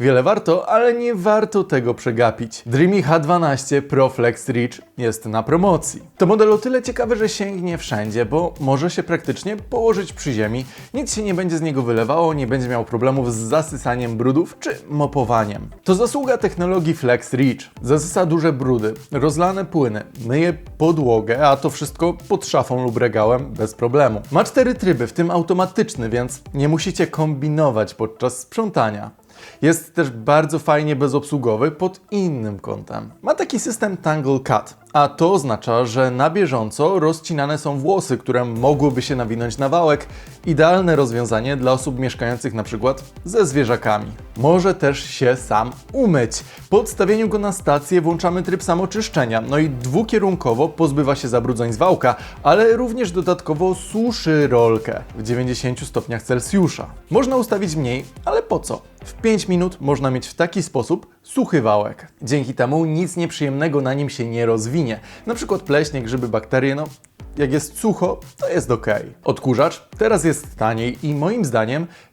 Wiele warto, ale nie warto tego przegapić. Dreamy H12 Pro Flex Reach jest na promocji. To model o tyle ciekawy, że sięgnie wszędzie, bo może się praktycznie położyć przy ziemi, nic się nie będzie z niego wylewało, nie będzie miał problemów z zasysaniem brudów czy mopowaniem. To zasługa technologii Flex Reach. Zasysa duże brudy, rozlane płyny, myje podłogę, a to wszystko pod szafą lub regałem bez problemu. Ma cztery tryby, w tym automatyczny, więc nie musicie kombinować podczas sprzątania. Jest też bardzo fajnie bezobsługowy pod innym kątem. Ma taki system Tangle Cut, a to oznacza, że na bieżąco rozcinane są włosy, które mogłyby się nawinąć na wałek. Idealne rozwiązanie dla osób mieszkających na przykład ze zwierzakami. Może też się sam umyć. Po odstawieniu go na stację włączamy tryb samoczyszczenia, no i dwukierunkowo pozbywa się zabrudzeń z wałka, ale również dodatkowo suszy rolkę w 90 stopniach Celsjusza. Można ustawić mniej, ale po co? W 5 minut można mieć w taki sposób suchy wałek. Dzięki temu nic nieprzyjemnego na nim się nie rozwinie. Na przykład pleśnie, grzyby, bakterie, no jak jest sucho, to jest ok. Odkurzacz teraz jest taniej i moim zdaniem